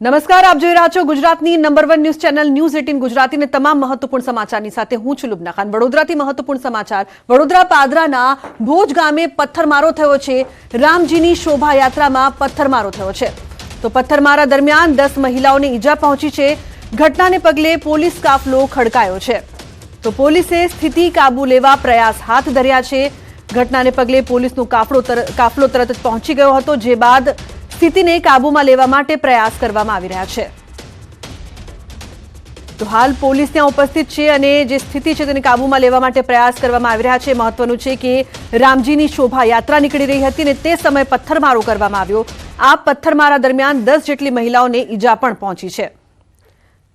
નમસ્કાર, આપ જોઈ રહ્યા છો ગુજરાતની number one news channel news eighteen ગુજરાતીને તમામ મહત્વપૂર્ણ સમાચારની સાથે હું છું લુબના ખાન. વડોદરાથી મહત્વપૂર્ણ સમાચાર. વડોદરા પાદરાના ભોજ ગામે પથ્થરમારો થયો છે. રામજીની શોભાયાત્રામાં પથ્થરમારો થયો છે. તો પથ્થરમારા દરમિયાન દસ મહિલાઓને ઈજા પહોંચી છે. ઘટનાને પગલે પોલીસ કાફલો ખડકાયો છે. તો પોલીસે સ્થિતિ કાબુ લેવા પ્રયાસ હાથ ધર્યા છે. ઘટનાને પગલે પોલીસનો કાફલો કાફલો તરત જ પહોંચી ગયો હતો, જે બાદ સ્થિતિને કાબૂમાં લેવા માટે પ્રયાસ કરવામાં આવી રહ્યા છે. તો હાલ પોલીસ ત્યાં ઉપસ્થિત છે અને જે સ્થિતિ છે તેને કાબૂમાં લેવા માટે પ્રયાસ કરવામાં આવી રહ્યા છે. મહત્વનું છે કે રામજીની શોભાયાત્રા નીકળી રહી હતી અને તે સમયે પથ્થરમારો કરવામાં આવ્યો. આ પથ્થરમારા દરમિયાન દસ જેટલી મહિલાઓને ઈજા પણ પહોંચી છે.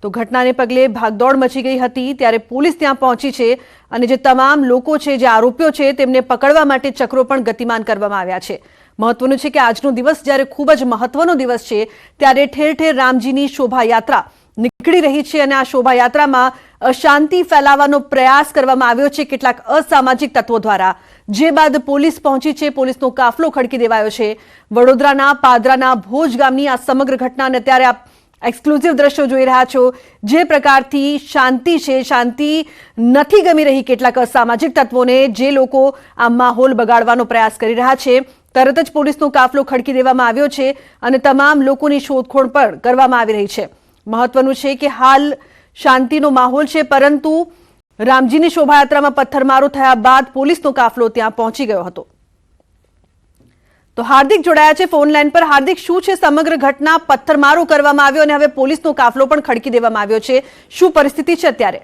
તો ઘટનાને પગલે ભાગદોડ મચી ગઈ હતી ત્યારે પોલીસ ત્યાં પહોંચી છે અને જે તમામ લોકો છે, જે આરોપીઓ છે, તેમને પકડવા માટે ચક્રો પણ ગતિમાન કરવામાં આવ્યા છે. મહત્વનું છે કે આજનો દિવસ જ્યારે ખૂબ જ મહત્વનો દિવસ છે, ત્યારે ઠેર ઠેર રામજીની શોભાયાત્રા નીકળી રહી છે અને આ શોભાયાત્રામાં અશાંતિ ફેલાવવાનો પ્રયાસ કરવામાં આવ્યો છે કેટલાક અસામાજિક તત્વો દ્વારા. જે બાદ પોલીસ પહોંચી છે, પોલીસનો કાફલો ખડકી દેવાયો છે. વડોદરાના પાદરાના ભોજ ગામની આ સમગ્ર ઘટના અને અત્યારે આપ એક્સક્લુઝિવ દ્રશ્યો જોઈ રહ્યા છો. જે પ્રકારથી શાંતિ છે, શાંતિ નથી ગમી રહી કેટલાક અસામાજિક તત્વોને જે લોકો આ માહોલ બગાડવાનો પ્રયાસ કરી રહ્યા છે. તરત જ પોલીસનો કાફલો ખડકી દેવામાં આવ્યો છે અને તમામ લોકોની શોધખોળ પણ કરવામાં આવી રહી છે. મહત્વનું છે કે હાલ શાંતિનો માહોલ છે, પરંતુ રામજીની શોભાયાત્રામાં પથ્થરમારો થયા બાદ પોલીસનો કાફલો ત્યાં પહોંચી ગયો હતો. તો હાર્દિક જોડાયા છે ફોન લાઈન પર. હાર્દિક, શું છે સમગ્ર ઘટના? પથ્થરમારો કરવામાં આવ્યો અને હવે પોલીસનો કાફલો પણ ખડકી દેવામાં આવ્યો છે. શું પરિસ્થિતિ છે અત્યારે?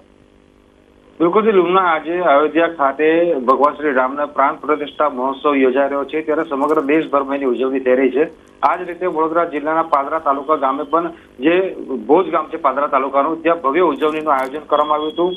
બિલકુલ લુમના આજે અયોધ્યા ખાતે ભગવાન શ્રી રામના પ્રાણ પ્રતિષ્ઠા મહોત્સવ યોજાઈ રહ્યો છે. ત્યારે સમગ્ર દેશભરમાં એની ઉજવણી થઈ રહી છે. આ જ રીતે વડોદરા જિલ્લાના પાદરા તાલુકા ગામે પણ જે ભોજ ગામ છે પાદરા તાલુકાનું, ત્યાં ભવ્ય ઉજવણીનું આયોજન કરવામાં આવ્યું હતું.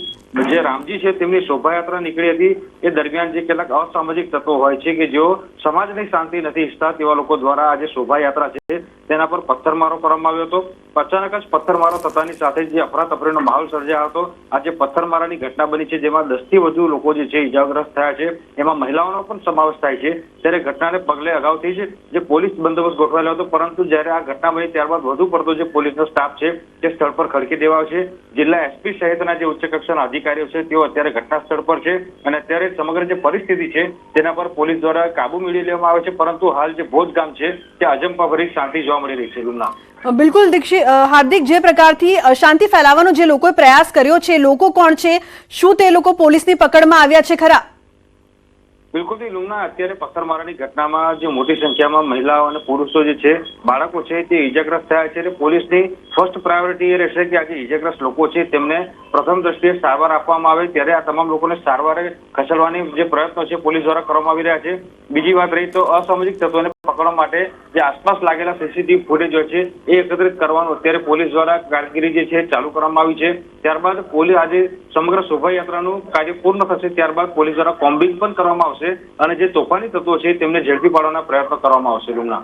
જે રામજી છે તેમની શોભાયાત્રા નીકળી હતી. એ દરમિયાન જે કેટલાક અસામાજિક તત્વો હોય છે કે જેઓ સમાજની શાંતિ નથી ઈચ્છતા, તેવા લોકો દ્વારા આજે શોભાયાત્રા છે, તેના પર પથ્થરમારો કરવામાં આવ્યો હતો. અચાનક જ પથ્થરમારો થતાની સાથે જ અફરાતફરીનો માહોલ સર્જાયો હતો. આજે પથ્થરમારાની ઘટના બની છે, જેમાં દસથી વધુ લોકો જે છે ઈજાગ્રસ્ત થયા છે. એમાં મહિલાઓનો પણ સમાવેશ થાય છે. ત્યારે ઘટનાને પગલે અગાઉથી જ જે પોલીસ બંદોબસ્ત ગોઠવાયેલો હતો, પરંતુ જ્યારે આ ઘટના બની ત્યારબાદ વધુ પડતો જે પોલીસનો સ્ટાફ છે, તે સ્થળ પર ખડકી દેવાયો છે. જિલ્લા એસપી સહિતના જે ઉચ્ચ કક્ષાના અધિકારીઓ છે, તેઓ અત્યારે ઘટના સ્થળ પર છે અને અત્યારે સમગ્ર જે પરિસ્થિતિ છે, તેના પર પોલીસ દ્વારા કાબુ મેળવી લેવામાં આવે છે, પરંતુ હાલ જે ભોજ ગામ છે, તે અજંપાભરી શાંતિ જોવા મળી રહી છે. ગુમના બિલકુલ, દીક્ષિત હાર્દિક, જે પ્રકારથી અશાંતિ ફેલાવવાનો જે લોકોએ પ્રયાસ કર્યો છે, લોકો કોણ છે, શું તે લોકો પોલીસની પકડમાં આવ્યા છે ખરા? બિલકુલ લુંગના અત્યારે પથ્થરમારાની ઘટનામાં જે મોટી સંખ્યામાં મહિલાઓ અને પુરુષો જે છે, બાળકો છે તે ઈજાગ્રસ્ત થયા છે અને પોલીસની ફર્સ્ટ પ્રાયોરિટી એ રહેશે કે આ જે ઈજાગ્રસ્ત લોકો છે તેમને પ્રથમ દ્રષ્ટિએ સારવાર આપવામાં આવે ત્યારે આ તમામ લોકોને સારવારે ખસેડવાની જે પ્રયત્નો છે પોલીસ દ્વારા કરવામાં આવી રહ્યા છે. બીજી વાત રહી તો અસામાજિક તત્વોને પકડવા માટે જે આસપાસ લાગેલા સીસીટીવી ફૂટેજ છે, એ એકત્રિત કરવાનું અત્યારે પોલીસ દ્વારા કામગીરી જે છે ચાલુ કરવામાં આવી છે. ત્યારબાદ પોલીસ આજે સમગ્ર શોભાયાત્રાનું કાર્ય પૂર્ણ થશે, ત્યારબાદ પોલીસ દ્વારા કોમ્બિંગ પણ કરવામાં આવશે અને જે તોફાની તત્વો છે, તેમને ઝડપી પાડવાના પ્રયત્નો કરવામાં આવશે. રૂમના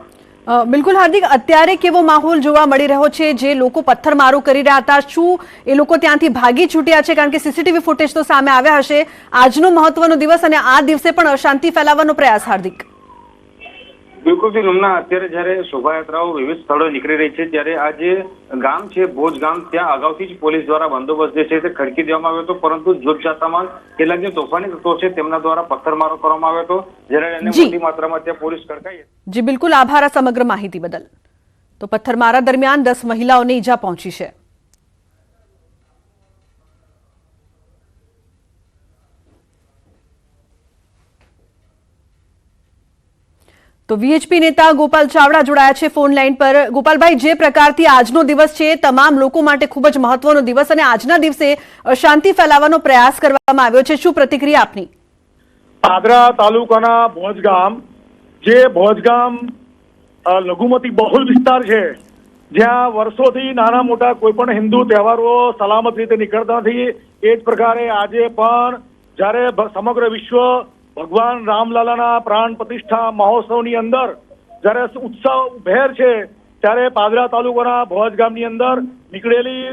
બિલકુલ હાર્દિક, અત્યારે કેવો માહોલ જોવા મળી રહ્યો છે? જે લોકો પથ્થરમારો કરી રહ્યા હતા, શું એ લોકો ત્યાંથી ભાગી છૂટ્યા છે? કારણ કે સીસીટીવી ફૂટેજ તો સામે આવ્યા હશે. આજનો મહત્વનો દિવસ અને આ દિવસે પણ અશાંતિ ફેલાવવાનો પ્રયાસ, હાર્દિક. બિલકુલથી અત્યારે જયારે શોભાયાત્રાઓ વિવિધ સ્થળોએ નીકળી રહી છે ત્યારે આ જે ગામ છે ભોજ ગામ ત્યાં અગાઉથી જ પોલીસ દ્વારા બંદોબસ્ત જે છે તે ખડકી દેવામાં આવ્યો હતો પરંતુ જોત જાતામાં કેટલાક જે તોફાની તત્વો છે તેમના દ્વારા પથ્થરમારો કરવામાં આવ્યો હતો જ્યારે એને મોટી માત્રામાં ત્યાં પોલીસ ખડકાઈ જી બિલકુલ આભાર સમગ્ર માહિતી બદલ. તો પથ્થરમારા દરમિયાન દસ મહિલાઓને ઈજા પહોંચી છે. તો વીએચપી નેતા ગોપાલ ચાવડા જોડાયા છે ફોન લાઈન પર. ગોપાલભાઈ, જે પ્રકારથી આજનો દિવસ છે, તમામ લોકો માટે ખૂબ જ મહત્વનો દિવસ અને આજના દિવસે અશાંતિ ફેલાવવાનો પ્રયાસ કરવામાં આવ્યો છે. શું પ્રતિક્રિયા આપની? પાદરા તાલુકાના ભોજગામ, જે ભોજગામ લઘુમતી બહુલ વિસ્તાર છે, જ્યાં વર્ષોથી નાના મોટા કોઈ પણ હિન્દુ તહેવારો સલામત રીતે નીકળતા નથી. એ જ પ્રકારે આજે પણ જ્યારે સમગ્ર વિશ્વ ભગવાન રામલાલાના પ્રાણ પ્રતિષ્ઠા મહોત્સવની અંદર જ્યારે ઉત્સવ ભેર છે, ત્યારે પાદરા તાલુકાના ભોજ ગામની અંદર નીકળેલી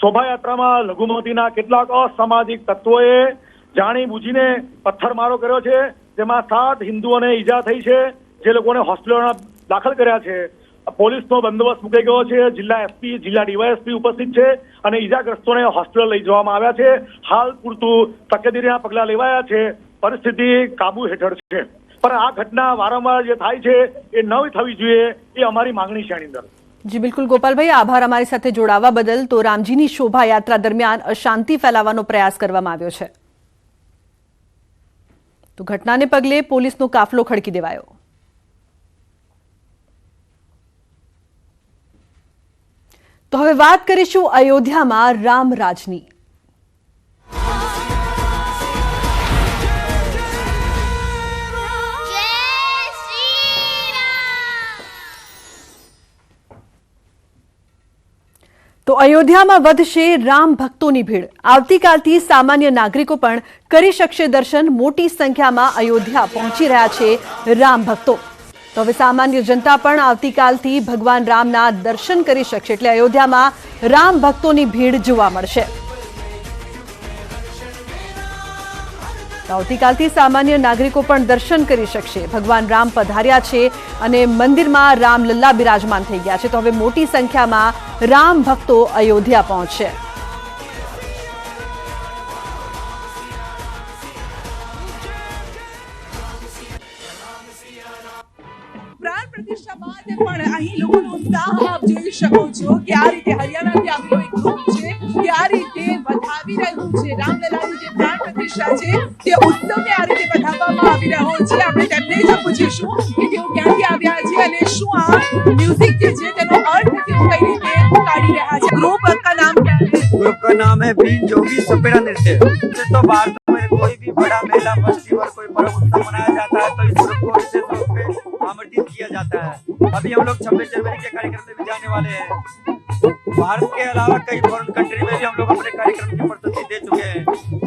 શોભાયાત્રામાં લઘુમતીના કેટલાક અસામાજિક તત્વોએ જાણી બુજીને પથ્થરમારો કર્યો છે. જેમાં સાત હિન્દુઓને ઈજા થઈ છે. જે લોકોને હોસ્પિટલમાં દાખલ કર્યા છે. પોલીસનો બંદોબસ્ત મુકાઈ ગયો છે. જિલ્લા એસપી, જિલ્લા ડીવાયએસપી ઉપસ્થિત છે અને ઈજાગ્રસ્તોને હોસ્પિટલ લઈ જવામાં આવ્યા છે. હાલ પૂરતું તકેદારીના પગલાં લેવાયા છે. પરિસ્થિતિ કાબુ હેઠળ છે. પણ આ ઘટના વારંવાર જે થાય છે, એ ન થવી જોઈએ, એ અમારી માંગણી છે આની અંદર. જી, બિલકુલ ગોપાલભાઈ, આભાર અમારી સાથે જોડાવા બદલ. તો રામજીની શોભાયાત્રા દરમિયાન અશાંતિ ફેલાવવાનો પ્રયાસ કરવામાં આવ્યો છે. તો ઘટનાને પગલે પોલીસનો કાફલો ખડકી દેવાયો. તો હવે વાત કરીશું અયોધ્યામાં રામ તો અયોધ્યામાં વધશે રામ ભક્તોની ભીડ. આવતીકાલથી સામાન્ય નાગરિકો પણ કરી શકશે દર્શન. મોટી સંખ્યામાં અયોધ્યા પહોંચી રહ્યા છે રામ ભક્તો. તો હવે સામાન્ય જનતા પણ આવતીકાલથી ભગવાન રામના દર્શન કરી શકશે. એટલે અયોધ્યામાં રામ ભક્તોની ભીડ જોવા મળશે. આવતીકાલથી સામાન્ય નાગરિકો પણ દર્શન કરી શકશે. ભગવાન રામ પધાર્યા છે અને મંદિરમાં રામલલ્લા બિરાજમાન થઈ ગયા છે. તો હવે મોટી સંખ્યામાં રામ ભક્તો અયોધ્યા પહોંચશે. પ્રાણ પ્રતિષ્ઠા બાદ પણ અહીં લોકોનો ઉત્સાહ આપ જોઈ શકો છો કે આ રીતે હરિયાણાથી આવેલો એક ગ્રુપ છે. કે આ રીતે વધાવી રહ્યું છે. રામલલાની જે પ્રાણ પ્રતિષ્ઠા છે તે ઉત્સવને આ રીતે વધાવવામાં આવી રહ્યો છે આપણે તેમને જ પૂછીશું કે તેઓ ક્યાંથી આવ્યા છે અને શું આ મ્યુઝિક જે છે તેનો અર્થ તેઓ કઈ રીતે કાઢી રહ્યા છે ગ્રુપ का नाम क्या है ग्रुप का नाम है बीन जोगी सपेरा नृत्य वैसे तो भारत में कोई भी बड़ा मेला फेस्टिवल कोई पर्व उत्सव मनाया जाता है तो इस ग्रुप को विशेष रूप पे आमंत्रित किया जाता है अभी हम लोग छब्बीस जनवरी के कार्यक्रम में भी जाने वाले हैं भारत के अलावा कई फॉरेन कंट्री में भी हम लोग अपने कार्यक्रम की प्रस्तुति दे चुके हैं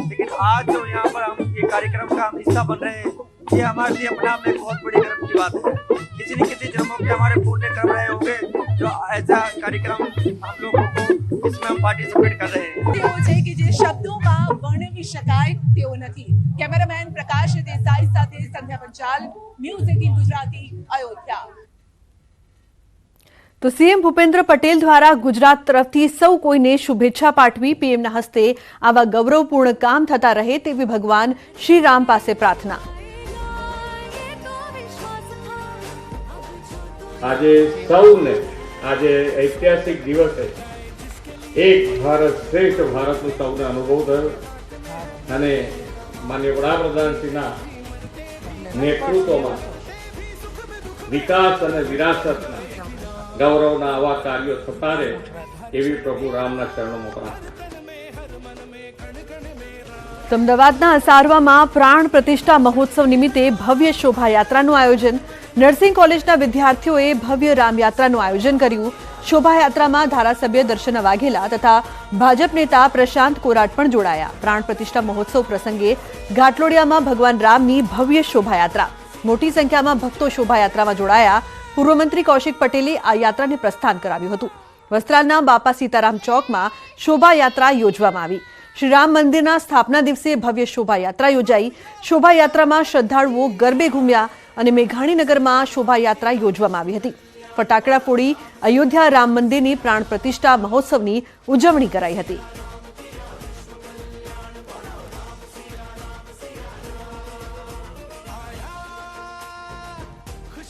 लेकिन आज जो यहाँ पर हम ये कार्यक्रम का हम हिस्सा बन रहे हैं ये हमारे लिए अपने आप में बहुत बड़ी गर्व की बात है किसी न किसी जन्मों के हमारे पुण्य कर्म रहे होंगे जो ऐसा कार्यक्रम हम लोगों को इसमें हम पार्टिसिपेट कर रहे हैं તેઓ છે કે જે શબ્દોમાં વર્ણવી શકાય તેવો નથી કેમેરામેન પ્રકાશ દેસાઈ સાથે સંધ્યા પંચાલ ન્યૂઝ એટીન ગુજરાતી અયોધ્યા તો સીએમ ભૂપેન્દ્ર પટેલ દ્વારા ગુજરાત તરફથી સૌ કોઈને શુભેચ્છા પાઠવી પીએમના હસ્તે આવા ગૌરવપૂર્ણ કામ થતા રહે તેવી ભગવાન શ્રી રામ પાસે પ્રાર્થના. આજે સૌને, આજે ઐતિહાસિક દિવસે એક ભારત શ્રેષ્ઠ ભારતનો સૌને અનુભવ થયો. અને માન્ય વડાપ્રધાનશ્રીના નેતૃત્વમાં વિકાસ અને વિરાસતના ગૌરવના આવા કાર્યો થતા રહે એવી પ્રભુ રામના ચરણોમાં પ્રાર્થના. અમદાવાદના અસારવામાં પ્રાણ પ્રતિષ્ઠા મહોત્સવ નિમિત્તે ભવ્ય શોભાયાત્રાનું આયોજન. નર્સિંગ કોલેજના વિદ્યાર્થીઓએ ભવ્ય રામયાત્રાનું આયોજન કર્યું. શોભાયાત્રામાં ધારાસભ્ય દર્શન વાઘેલા તથા ભાજપ નેતા પ્રશાંત કોરાટ પણ જોડાયા. પ્રાણ પ્રતિષ્ઠા મહોત્સવ પ્રસંગે ઘાટલોડિયામાં ભગવાન રામની ભવ્ય શોભાયાત્રા. મોટી સંખ્યામાં ભક્તો શોભાયાત્રામાં જોડાયા. પૂર્વ મંત્રી કૌશિક પટેલે આ યાત્રાને પ્રસ્થાન કરાવ્યું હતું. વસ્ત્રાલના બાપા સીતારામ ચોકમાં શોભાયાત્રા યોજવામાં આવી. શ્રી રામ મંદિરના સ્થાપના દિવસે ભવ્ય શોભાયાત્રા યોજાઈ. શોભાયાત્રામાં શ્રદ્ધાળુઓ ગરબે ઘૂમ્યા અને મેઘાણીનગરમાં શોભાયાત્રા યોજવામાં આવી હતી. ફટાકડા ફોડી અયોધ્યા રામ મંદિરની પ્રાણ પ્રતિષ્ઠા મહોત્સવની ઉજવણી કરાઈ હતી.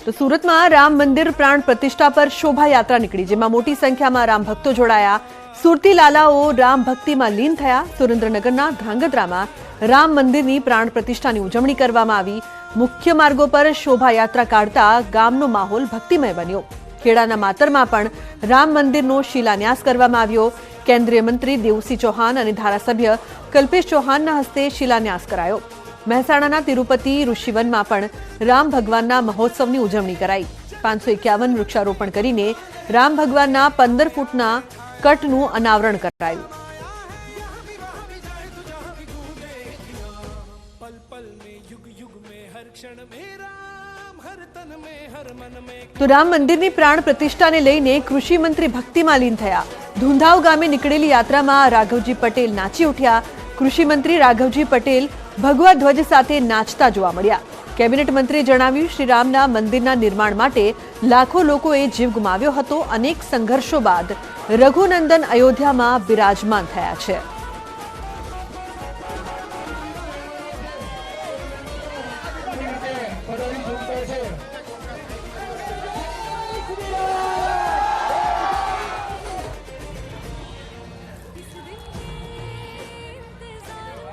તો સુરતમાં રામ મંદિર પ્રાણ પ્રતિષ્ઠા પર શોભાયાત્રા નીકળી, જેમાં મોટી સંખ્યામાં રામ ભક્તો જોડાયા. સુરતી લાલાઓ રામ ભક્તિમાં લીન થયા. સુરેન્દ્રનગરના ધ્રાંગધ્રામાં રામ મંદિરની પ્રાણ પ્રતિષ્ઠાની ઉજવણી કરવામાં આવી. મુખ્ય માર્ગો પર શોભાયાત્રા કાઢતા ગામનો માહોલ ભક્તિમય બન્યો. ખેડાના માતરમાં પણ રામ મંદિરનો શિલાન્યાસ કરવામાં આવ્યો. કેન્દ્રીય મંત્રી દેવસિંહ ચૌહાણ અને ધારાસભ્ય કલ્પેશ ચૌહાણના હસ્તે શિલાન્યાસ કરાયો. મહેસાણાના તિરુપતિ ઋષિવનમાં પણ રામ ભગવાનના મહોત્સવની ઉજવણી કરાઈ. પાંચસો એકાવન વૃક્ષારોપણ કરીને રામ ભગવાનના પંદર ફૂટના કટનું અનાવરણ કરાયું. તો રામ મંદિરની પ્રાણ પ્રતિષ્ઠાને લઈને કૃષિ મંત્રી ભક્તિમાં થયા. ધુંધાવ ગામે નીકળેલી યાત્રામાં રાઘવજી પટેલ નાચી ઉઠ્યા. કૃષિ મંત્રી રાઘવજી પટેલ ભગવા ધ્વજ સાથે નાચતા જોવા મળ્યા. કેબિનેટ મંત્રીએ જણાવ્યું, શ્રી રામના મંદિરના નિર્માણ માટે લાખો લોકોએ જીવ ગુમાવ્યો હતો. અનેક સંઘર્ષો બાદ રઘુનંદન અયોધ્યામાં બિરાજમાન થયા છે.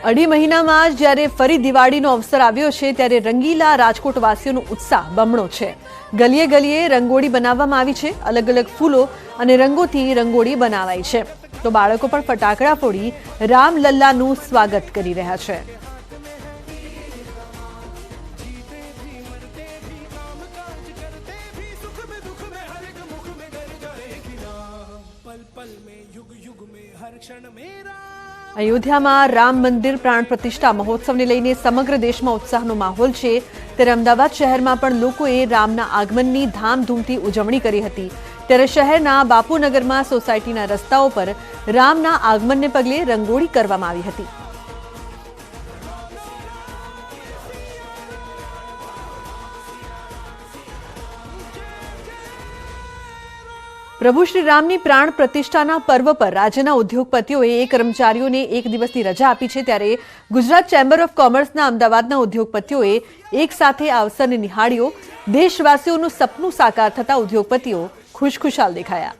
અઢી મહિનામાં જ્યારે ફરી દિવાળીનો અવસર આવ્યો છે, ત્યારે રંગીલા રાજકોટવાસીઓનો ઉત્સાહ બમણો છે. ગલીએ ગલીએ રંગોળી બનાવવામાં આવી છે, અલગ અલગ ફૂલો અને રંગોથી રંગોળી બનાવાઈ છે. તો બાળકો પણ ફટાકડા ફોડી રામલલ્લાનું સ્વાગત કરી રહ્યા છે. અયોધ્યામાં રામ મંદિર પ્રાણ પ્રતિષ્ઠા મહોત્સવને લઈને સમગ્ર દેશમાં ઉત્સાહનો માહોલ છે. ત્યારે અમદાવાદ શહેરમાં પણ લોકોએ રામના આગમનની ધામધૂમથી ઉજવણી કરી હતી. ત્યારે શહેરના બાપુનગરમાં સોસાયટીના રસ્તાઓ પર રામના આગમનને પગલે રંગોળી કરવામાં આવી હતી. પ્રભુ શ્રી રામની પ્રાણ પ્રતિષ્ઠાના પર્વ પર રાજ્યના ઉદ્યોગપતિઓએ એ કર્મચારીઓને એક દિવસની રજા આપી છે ત્યારે ગુજરાત ચેમ્બર ઓફ કોમર્સના અમદાવાદના ઉદ્યોગપતિઓએ એક સાથે આ અવસરને નિહાળ્યો. દેશવાસીઓનું સપનું સાકાર થતા ઉદ્યોગપતિઓ ખુશખુશાલ દેખાયા.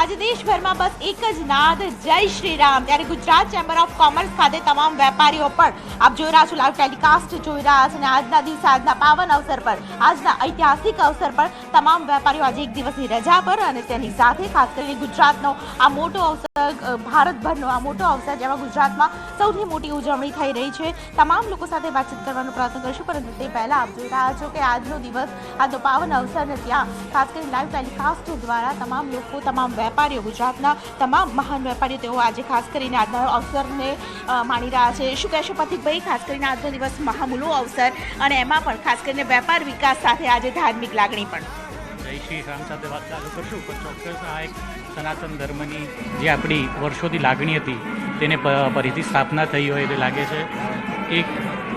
આજે દેશભરમાં બસ એક જ નાદ, જય શ્રી રામ ત્યારે ગુજરાત ચેમ્બર ઓફ કોમર્સ ખાતે તમામ વેપારીઓ પણ આપ જોઈ રહ્યા છો લાઈવ ટેલિકાસ્ટ જોઈ રહ્યા છો અને આજના દિવસે, આજના પાવન અવસર પર, આજના ઐતિહાસિક અવસર પર તમામ વેપારીઓ આજે એક દિવસની રજા પર અને તેની સાથે ખાસ કરીને ગુજરાતનો આ મોટો અવસર ભારતભરનો આ મોટો અવસર જેમાં ગુજરાતમાં સૌથી મોટી ઉજવણી થઈ રહી છે. તમામ લોકો સાથે વાતચીત કરવાનો પ્રયત્ન કરીશું, પરંતુ તે પહેલાં આપ જોઈ રહ્યા છો કે આજનો દિવસ, આજનો પાવન અવસર ને ત્યાં ખાસ કરીને લાઈવ ટેલિકાસ્ટ દ્વારા તમામ લોકો, તમામ વેપારીઓ ગુજરાતના તમામ મહાન વેપારીઓ તેઓ આજે ખાસ કરીને આજના અવસરને માણી રહ્યા છે. શું કહેશો પથિકભાઈ? ખાસ કરીને આજનો દિવસ મહામૂલો અવસર અને એમાં પણ ખાસ કરીને વેપાર વિકાસ સાથે આજે ધાર્મિક લાગણી પણ. જય શ્રી રામ ચાલુ કરશું, પણ ચોક્કસ સનાતન ધર્મની જે આપણી વર્ષોથી લાગણી હતી, તેને ફરીથી સ્થાપના થઈ હોય તે લાગે છે. એક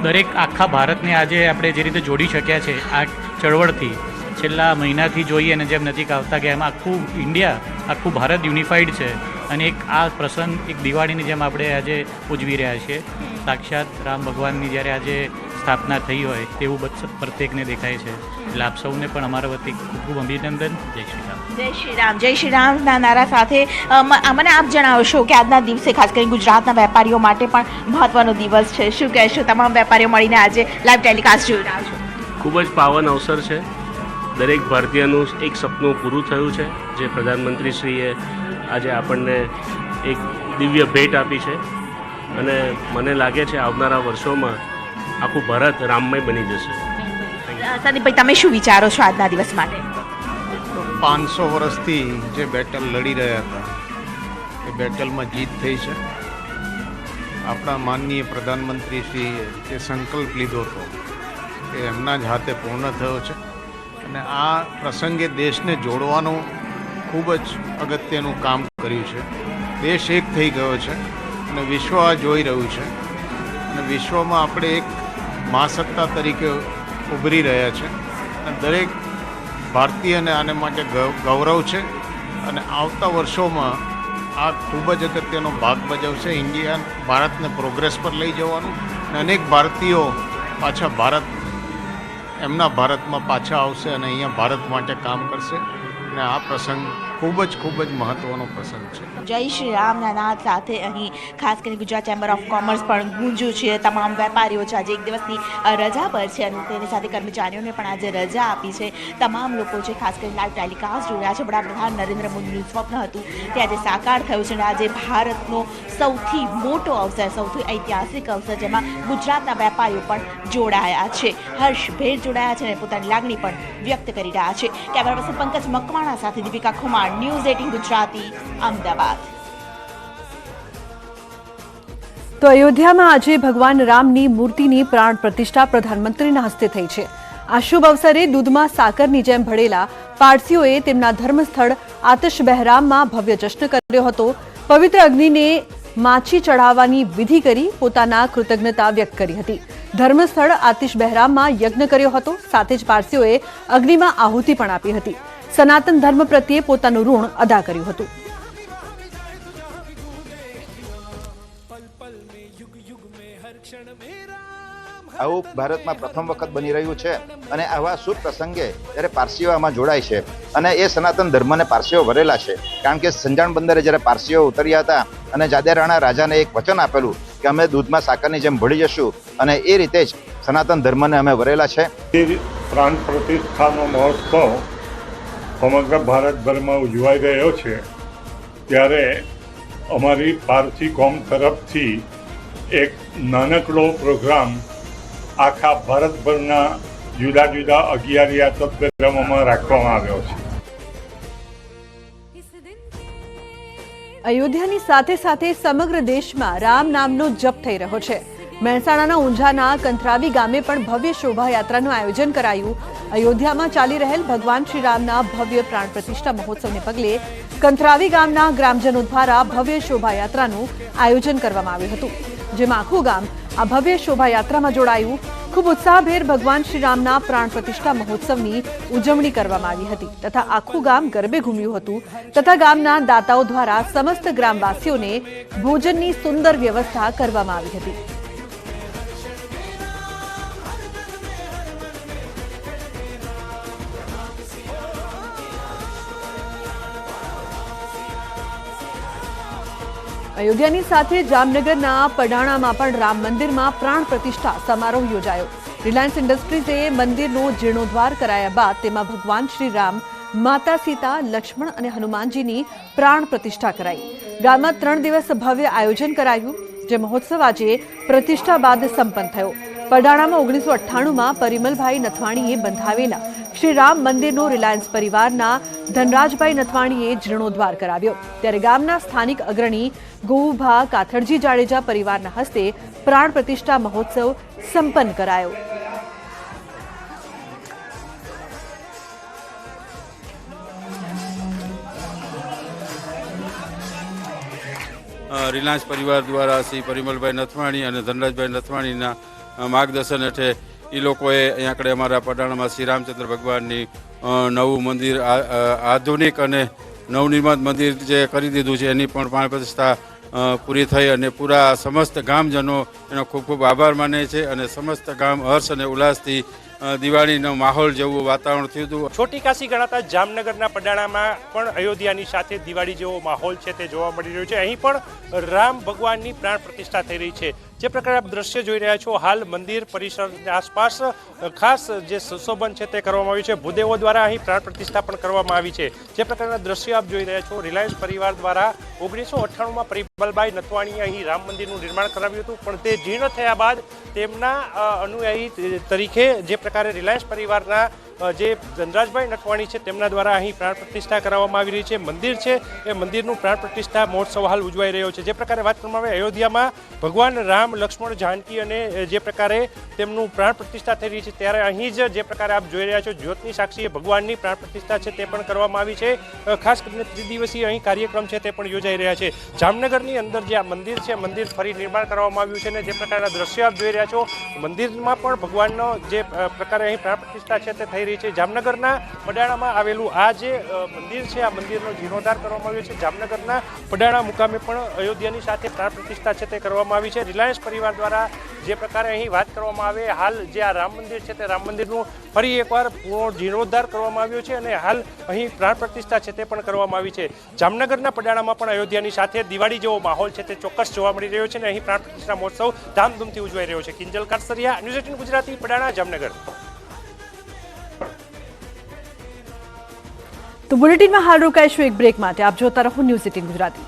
દરેક આખા ભારતને આજે આપણે જે રીતે જોડી શક્યા છે, આ ચળવળથી છેલ્લા મહિનાથી જોઈએ અને જેમ નજીક આવતા ગયા એમાં આખું ઇન્ડિયા આખું ભારત યુનિફાઈડ છે અને એક આ પ્રસંગ એક દિવાળીની જેમ આપણે આજે ઉજવી રહ્યા છીએ. સાક્ષાત રામ ભગવાનની જ્યારે આજે સ્થાપના થઈ હોય તેવું બધ પ્રત્યેકને દેખાય છે. એટલે આપ સૌને પણ અમારા વતી ખૂબ ખૂબ અભિનંદન. જય શ્રી રામ. જય શ્રી રામ. જય શ્રી રામના નારા સાથે મને આપ જણાવશો કે આજના દિવસે ખાસ કરીને ગુજરાતના વેપારીઓ માટે પણ મહત્વનો દિવસ છે. શું કહેશો? તમામ વેપારીઓ મળીને આજે લાઈવ ટેલિકાસ્ટ જોઈ રહ્યા છો. ખૂબ જ પાવન અવસર છે. દરેક ભારતીયનું એક સપનું પૂરું થયું છે જે પ્રધાનમંત્રીશ્રીએ આજે આપણને એક દિવ્ય ભેટ આપી છે. અને મને લાગે છે આવનારા વર્ષોમાં આખું ભારત રામમય બની જશે. સંદીપભાઈ તમે શું વિચારો છો આજના દિવસ માટે? પાંચસો વર્ષથી જે બેટલ લડી રહ્યા હતા એ બેટલમાં જીત થઈ છે. આપણા માનનીય પ્રધાનમંત્રીશ્રીએ જે સંકલ્પ લીધો હતો એ એમના જ હાથે પૂર્ણ થયો છે. અને આ પ્રસંગે દેશને જોડવાનું ખૂબ જ અગત્યનું કામ કર્યું છે. દેશ એક થઈ ગયો છે અને વિશ્વ આ જોઈ રહ્યું છે. અને વિશ્વમાં આપણે એક મહાસત્તા તરીકે ઉભરી રહ્યા છે. અને દરેક ભારતીયને આને માટે ગૌરવ છે. અને આવતા વર્ષોમાં આ ખૂબ જ અગત્યનો ભાગ ભજવશે. ઇન્ડિયા ભારતને પ્રોગ્રેસ પર લઈ જવાનું. અને અનેક ભારતીયો પાછા ભારત એમના ભારતમાં પાછા આવશે અને અહીંયા ભારત માટે કામ કરશે. અને આ પ્રસંગ ખૂબ જ ખૂબ જ મહત્વનો પ્રસંગ છે. જય શ્રી રામના નાદ સાથે અહીં ખાસ કરીને ગુજરાત ચેમ્બર ઓફ કોમર્સ પણ ગુંજ્યું છે. તમામ વેપારીઓ છે, આજે એક દિવસની રજા પર છે અને તેની સાથે કર્મચારીઓને પણ આજે રજા આપી છે. તમામ લોકો છે, ખાસ કરીને લાઈવ ટેલિકાસ્ટ જોયા છે. વડાપ્રધાન નરેન્દ્ર મોદીનું સ્વપ્ન હતું તે આજે સાકાર થયું છે અને આજે ભારતનો સૌથી મોટો અવસર, સૌથી ઐતિહાસિક અવસર જેમાં ગુજરાતના વેપારીઓ પણ જોડાયા છે. હર્ષભેર જોડાયા છે અને પોતાની લાગણી પણ વ્યક્ત કરી રહ્યા છે. કેમેરા પર્સન પંકજ મકવાણા સાથે દીપિકા ખુમાર ન્યૂઝ એટીન ગુજરાતી, અમદાવાદ. તો અયોધ્યામાં આજે ભગવાન રામની મૂર્તિની પ્રાણ પ્રતિષ્ઠા પ્રધાનમંત્રીના હસ્તે થઈ છે. આ શુભ અવસરે દૂધમાં સાકરની જેમ ભળેલા પારસીઓએ તેમના ધર્મસ્થળ આતશ બહેરામમાં ભવ્ય જશ્ન કર્યો હતો. પવિત્ર અગ્નિને માછી ચઢાવવાની વિધિ કરી પોતાના કૃતજ્ઞતા વ્યક્ત કરી હતી. ધર્મસ્થળ આતિશ બહેરામમાં યજ્ઞ કર્યો હતો. સાથે જ પારસીઓએ અગ્નિમાં આહુતિ પણ આપી હતી. સનાતન ધર્મ પ્રત્યે પોતાનું ઋણ અદા કર્યું હતું. આવું ભારતમાં પ્રથમ વખત બની રહ્યું છે અને આવા શુભ પ્રસંગે જ્યારે પારસીઓ આમાં જોડાય છે અને એ સનાતન ધર્મને પારસીઓ વરેલા છે કારણ કે સંજાણ બંદરે જ્યારે પારસીઓ ઉતર્યા હતા અને જાદેરાણા રાજાને એક વચન આપેલું કે અમે દૂધમાં સાકરની જેમ ભળી જશું અને એ રીતે જ સનાતન ધર્મને અમે વરેલા છે. પ્રાણ પ્રતિષ્ઠાનો મહોત્સવ સમગ્ર ભારતભરમાં ઉજવાઈ રહ્યો છે, ત્યારે અમારી પારસી કોમ તરફથી એક નાનકડો પ્રોગ્રામ આખા ભારતભરના જુદા જુદા અગિયાર યાત્રાધામોમાં રાખવામાં આવ્યો છે. અયોધ્યાની સાથે સાથે સમગ્ર દેશમાં રામ નામનો જપ થઈ રહ્યો છે. મહેસાણાના ઊંઝાના કંથરાવી ગામે પણ ભવ્ય શોભાયાત્રાનું આયોજન કરાયું. અયોધ્યામાં ચાલી રહેલ ભગવાન શ્રીરામના ભવ્ય પ્રાણ પ્રતિષ્ઠા મહોત્સવને પગલે કંથરાવી ગામના ગ્રામજનો દ્વારા ભવ્ય શોભાયાત્રાનું આયોજન કરવામાં આવ્યું હતું, જેમાં આખું ગામ આ ભવ્ય શોભાયાત્રામાં જોડાયું. ખૂબ ઉત્સાહભેર ભગવાન શ્રીરામના પ્રાણ પ્રતિષ્ઠા મહોત્સવની ઉજવણી કરવામાં આવી હતી તથા આખું ગામ ગરબે ઘૂમ્યું હતું તથા ગામના દાતાઓ દ્વારા સમસ્ત ગ્રામવાસીઓને ભોજનની સુંદર વ્યવસ્થા કરવામાં આવી હતી. અયોધ્યાની સાથે જામનગરના પડાણામાં પણ રામ મંદિરમાં પ્રાણ પ્રતિષ્ઠા સમારોહ યોજાયો. રિલાયન્સ ઇન્ડસ્ટ્રીઝે મંદિરનો જીર્ણોદ્ધાર કરાયા બાદ તેમાં ભગવાન શ્રી રામ માતા સીતા, લક્ષ્મણ અને હનુમાનજીની પ્રાણ પ્રતિષ્ઠા કરાઈ. ગામમાં ત્રણ દિવસ ભવ્ય આયોજન કરાયું, જે મહોત્સવ આજે પ્રતિષ્ઠા બાદ સંપન્ન થયો. પડાણામાં ઓગણીસો અઠ્ઠાણુંમાં પરિમલભાઈ નથવાણીએ બંધાવેલા શ્રી રામ મંદિરનો રિલાયન્સ પરિવારના ધનરાજભાઈ નથવાણીએ જીર્ણોદ્વાર કરાવ્યો. ત્યારે ગામના સ્થાનિક અગ્રણી ગોવુભા કાથડજી જાડેજા પરિવારના હસ્તે પ્રાણ પ્રતિષ્ઠા મહોત્સવ સંપન્ન કરાયો. રિલાયન્સ પરિવાર દ્વારા શ્રી પરિમલભાઈ નથવાણી અને ધનરાજભાઈ નથવાણીના માર્ગદર્શન હેઠળ એ લોકોએ અહીંયા આગળ અમારા પટાણામાં શ્રી રામચંદ્ર ભગવાનની નવું મંદિર આધુનિક અને નવનિર્મિત મંદિર જે કરી દીધું છે, એની પણ પ્રાણ પ્રતિષ્ઠા પૂરી થઈ અને પૂરા સમસ્ત ગામજનો એનો ખૂબ ખૂબ આભાર માને છે અને સમસ્ત ગામ હર્ષ અને ઉલ્લાસથી દિવાળીનો માહોલ જેવું વાતાવરણ થયું હતું. છોટી કાશી ગણાતા જામનગરના પડાણામાં પણ અયોધ્યાની સાથે દિવાળી જેવો માહોલ છે તે જોવા મળી રહ્યો છે. અહીં પણ રામ ભગવાનની પ્રાણ પ્રતિષ્ઠા થઈ રહી છે. જે પ્રકારે આપ દ્રશ્ય જોઈ રહ્યા છો, હાલ મંદિર પરિસર આસપાસ ખાસ જે સુશોભન છે તે કરવામાં આવ્યું છે. ભૂદેવો દ્વારા અહીં પ્રાણ પ્રતિષ્ઠા પણ કરવામાં આવી છે. જે પ્રકારના દ્રશ્યો આપ જોઈ રહ્યા છો, રિલાયન્સ પરિવાર દ્વારા ઓગણીસો અઠ્ઠાણુંમાં પરિમલભાઈ નથવાણીએ અહીં રામ મંદિરનું નિર્માણ કરાવ્યું હતું, પણ તે જીર્ણ થયા બાદ તેમના અનુયાયી તરીકે જે પ્રકારે રિલાયન્સ પરિવારના જે ધનરાજભાઈ નટવાણી છે, તેમના દ્વારા અહીં પ્રાણ પ્રતિષ્ઠા કરાવવામાં આવી રહી છે. મંદિર છે, એ મંદિરનું પ્રાણ પ્રતિષ્ઠા મહોત્સવ હાલ ઉજવાઈ રહ્યો છે. જે પ્રકારે વાત કરવામાં આવે, અયોધ્યામાં ભગવાન રામ, લક્ષ્મણ, જાનકી અને જે પ્રકારે તેમનું પ્રાણ પ્રતિષ્ઠા થઈ રહી છે, ત્યારે અહીં જ જે પ્રકારે આપ જોઈ રહ્યા છો, જ્યોતની સાક્ષીએ ભગવાનની પ્રાણ પ્રતિષ્ઠા છે તે પણ કરવામાં આવી છે. ખાસ કરીને ત્રિદિવસીય અહીં કાર્યક્રમ છે તે પણ યોજાઈ રહ્યા છે. જામનગરની અંદર જે આ મંદિર છે, મંદિર ફરી નિર્માણ કરવામાં આવ્યું છે અને જે પ્રકારના દ્રશ્યો આપ જોઈ રહ્યા છો, મંદિરમાં પણ ભગવાનનો જે પ્રકારે અહીં પ્રાણ પ્રતિષ્ઠા છે તે થઈ રહી છે. જામનગરના પડાણામાં આવેલું આ જે મંદિર છે, આ મંદિરનો જીર્ણોદ્ધાર કરવામાં આવ્યો છે. જામનગરના પડાણા મુકામે પણ અયોધ્યાની સાથે પ્રાણ પ્રતિષ્ઠા છે તે કરવામાં આવી છે. રિલાયન્સ પરિવાર દ્વારા જે પ્રકારે અહીં વાત કરવામાં આવે, હાલ જે આ રામ મંદિર છે તે રામ મંદિરનું ફરી એકવાર જીર્ણોદ્ધાર કરવામાં આવ્યો છે અને હાલ અહીં પ્રાણ પ્રતિષ્ઠા છે તે પણ કરવામાં આવી છે. જામનગરના પડાણામાં પણ અયોધ્યાની સાથે દિવાળી જેવો માહોલ છે તે ચોક્કસ જોવા મળી રહ્યો છે અને અહીં પ્રાણ પ્રતિષ્ઠા મહોત્સવ ધામધૂમથી ઉજવાઈ રહ્યો છે. Kinjal Karsariya, news eighteen Gujarati, Padana, Jamnagar. તો બુલેટિનમાં હાલ રોકાઈશું એક બ્રેક માટે. આપ જોતા રહો news eighteen Gujarati.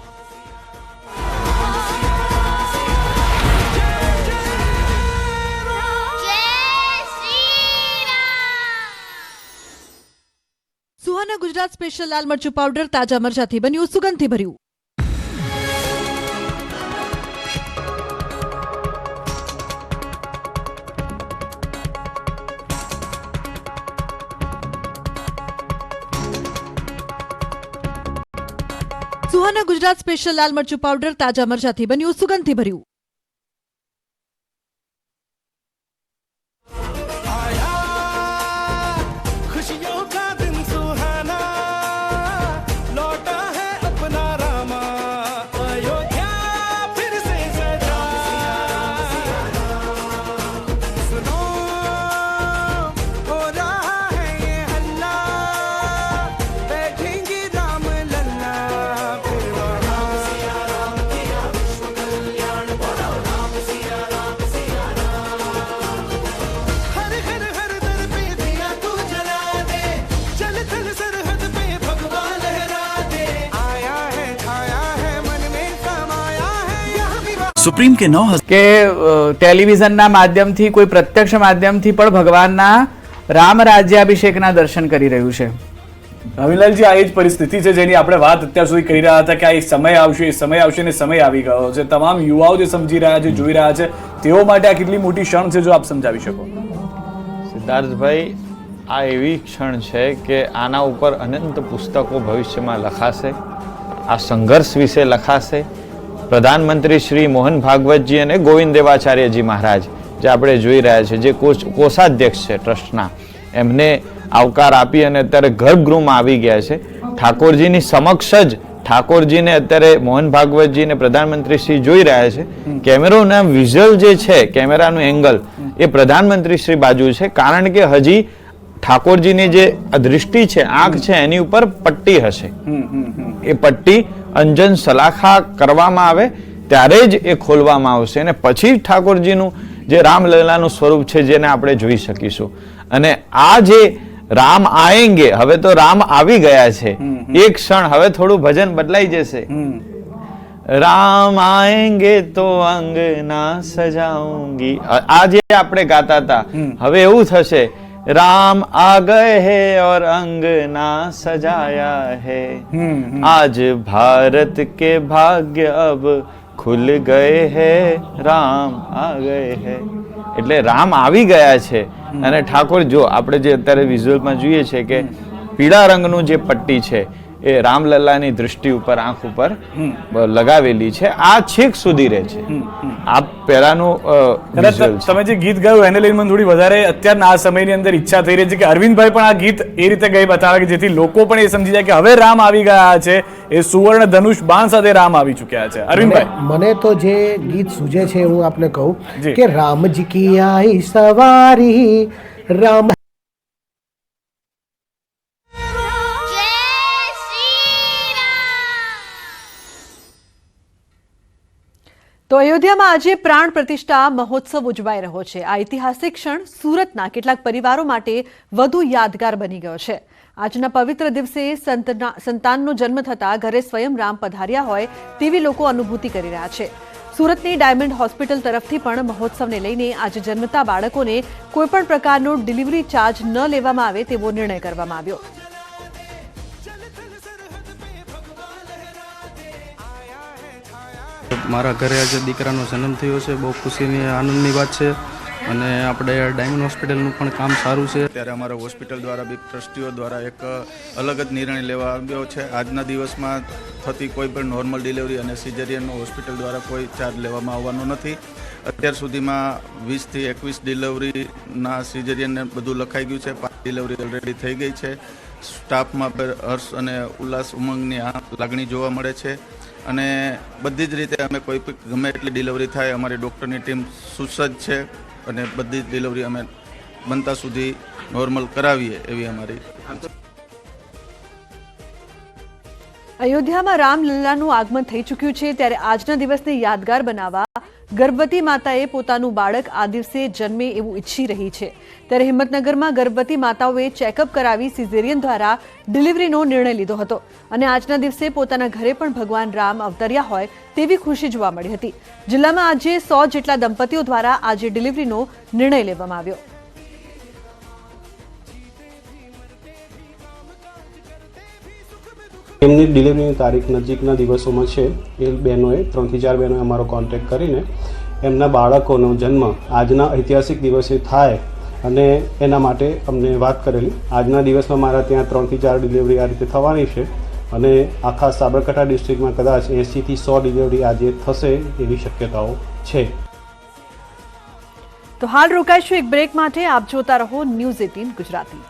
Suhana Gujarat special લાલ મરચું પાવડર તાજા મરચાથી બન્યું સુગંધથી ભર્યું સુહાના ગુજરાત સ્પેશિયલ લાલ મરચું પાવડર તાજા મરચાથી બન્યું સુગંધથી ભર્યું સુપ્રીમ કે નો કે ટેલિવિઝનના માધ્યમથી કોઈ પ્રત્યક્ષ માધ્યમથી પણ ભગવાનના રામ રાજ્યાભિષેકના દર્શન કરી રહ્યું છે. રવિલાલજી આ એ જ પરિસ્થિતિ છે જેની આપણે વાત અત્યાર સુધી કરી રહ્યા હતા કે આ સમય આવશે એ સમય આવશે ને સમય આવી ગયો છે. તમામ યુવાઓ જે સમજી રહ્યા છે જોઈ રહ્યા છે તેઓ માટે આ કેટલી મોટી ક્ષણ છે જો આપ સમજાવી શકો. સિદ્ધાર્થભાઈ આ એવી ક્ષણ છે કે આના ઉપર અનંત પુસ્તકો ભવિષ્યમાં લખાશે આ સંઘર્ષ વિશે લખાશે પ્રધાનમંત્રી શ્રી મોહન ભાગવતજી અને ગોવિંદ દેવાચાર્યજી મહારાજ જે આપણે જોઈ રહ્યા છે જે કોષ કોષાધ્યક્ષ છે ટ્રસ્ટના. એમને આવકાર આપી અને અત્યારે ગર્ભગૃહમાં આવી ગયા છે. ઠાકોરજીની સમક્ષ જ ઠાકોરજીને અત્યારે મોહન ભાગવતજી અને પ્રધાનમંત્રી શ્રી જોઈ રહ્યા છે. કેમેરોના વિઝ્યુઅલ જે છે કેમેરાનું એંગલ એ પ્રધાનમંત્રી શ્રી બાજુ છે. કારણ કે હજી ઠાકોરજીની જે દૃષ્ટિ છે આંખ છે એની ઉપર પટ્ટી હશે. એ પટ્ટી અંજન સલાખા કરવામાં આવે ત્યારે જ એ ખોલવામાં આવશે. અને પછી ઠાકોરજીનું જે રામલલાનું સ્વરૂપ છે જેને આપણે જોઈ શકીશું. અને આ જે રામ આએંગે હવે તો રામ આવી ગયા છે. એક ક્ષણ હવે થોડું ભજન બદલાઈ જશે. રામ આએંગે તો અંગના સજાઉંગી. આ આ જે આપણે ગાતા હતા હવે એવું થશે राम आ गए है और अंगना सजाया है। आज भारत के भाग्य अब ખુલ ગયે હે રામ આ ગયે હે એટલે રામ આવી ગયા છે અને ઠાકોર જો આપણે જે અત્યારે વિઝ્યુઅલમાં જોઈએ છે કે પીળા રંગનું જે પટ્ટી છે એ રામલલ્લાની દ્રષ્ટિ ઉપર આંખ ઉપર લગાવેલી છે. આ છેક સુધી રહે છે. આ પહેલાનું. તમે જે ગીત ગાયું એને લઈને મને થોડી વધારે અત્યારના આ સમયની અંદર ઈચ્છા થઈ રહી છે કે અરવિંદભાઈ પણ આ ગીત એ રીતે ગઈ બતાવે કે જેથી લોકો પણ એ સમજી જાય કે હવે રામ આવી ગયા છે. એ સુવર્ણ ધનુષ બાણ સાથે રામ આવી ચૂક્યા છે. અરવિંદભાઈ. મને મને તો જે ગીત સૂજે છે હું આપને કહું કે રામજી કી આઈ સવારી રામ તો અયોધ્યામાં આજે પ્રાણ પ્રતિષ્ઠા મહોત્સવ ઉજવાઈ રહ્યો છે. આ ઐતિહાસિક ક્ષણ સુરતના કેટલાક પરિવારો માટે વધુ યાદગાર બની ગયો છે. આજના પવિત્ર દિવસે સંતના- સંતાનનો જન્મ થતાં ઘરે સ્વયં રામ પધાર્યા હોય તેવી લોકો અનુભૂતિ કરી રહ્યા છે. સુરતની ડાયમંડ હોસ્પિટલ તરફથી પણ મહોત્સવને લઈને આજે જન્મતા બાળકોને કોઈપણ પ્રકારનો ડિલિવરી ચાર્જ ન લેવામાં આવે તેવો નિર્ણય કરવામાં આવ્યો. મારા ઘરે આજે દીકરાનો જન્મ થયો છે. બહુ ખુશીની, આનંદની વાત છે. અને આપણે ડાયમંડ હોસ્પિટલનું પણ કામ સારું છે. ત્યારે અમારા હોસ્પિટલ દ્વારા, બી ટ્રસ્ટીઓ દ્વારા એક અલગ જ નિર્ણય લેવા આવ્યો છે. આજના દિવસમાં થતી કોઈ પણ નોર્મલ ડિલિવરી અને સિઝેરિયનનો હોસ્પિટલ દ્વારા કોઈ ચાર્જ લેવામાં આવવાનો નથી. અત્યાર સુધીમાં વીસથી એકવીસ ડિલિવરીના સિઝેરિયનને બધું લખાઈ ગયું છે. પાંચ ડિલિવરી ઓલરેડી થઈ ગઈ છે. સ્ટાફમાં હર્ષ અને ઉલ્લાસ ઉમંગની આ લાગણી જોવા મળે છે. અને બધી જ રીતે અમે કોઈ ગમે એટલી ડિલિવરી થાય, અમારી ડૉક્ટરની ટીમ સુસજ્જ છે અને બધી જ ડિલિવરી અમે બનતા સુધી નોર્મલ કરાવીએ એવી અમારી અયોધ્યામાં રામલલ્લાનું આગમન થઈ ચૂક્યું છે ત્યારે આજના દિવસને યાદગાર બનાવવા ગર્ભવતી માતાએ પોતાનું બાળક આ દિવસે જન્મે એવું ઈચ્છી રહી છે. ત્યારે હિંમતનગરમાં ગર્ભવતી માતાઓએ ચેકઅપ કરાવી સિઝેરિયન દ્વારા ડિલિવરીનો નિર્ણય લીધો હતો. અને આજના દિવસે પોતાના ઘરે પણ ભગવાન રામ અવતર્યા હોય તેવી ખુશી જોવા મળી હતી. જિલ્લામાં આજે સો જેટલા દંપતીઓ દ્વારા આજે ડિલિવરીનો નિર્ણય લેવામાં આવ્યો. એમની ડિલિવરીની તારીખ નજીકના દિવસોમાં છે. એ બહેનોએ, ત્રણથી ચાર બહેનોએ અમારો કોન્ટેક્ટ કરીને એમના બાળકોનો જન્મ આજના ઐતિહાસિક દિવસે થાય અને એના માટે અમને વાત કરેલી. આજના દિવસમાં મારા ત્યાં ત્રણથી ચાર ડિલિવરી આ રીતે થવાની છે અને આખા સાબરકાંઠા ડિસ્ટ્રિક્ટમાં કદાચ એંસીથી સો ડિલિવરી આજે થશે એવી શક્યતાઓ છે. તો હાલ રોકાઈશું એક બ્રેક માટે. આપ જોતા રહો ન્યૂઝ એટીન ગુજરાતી.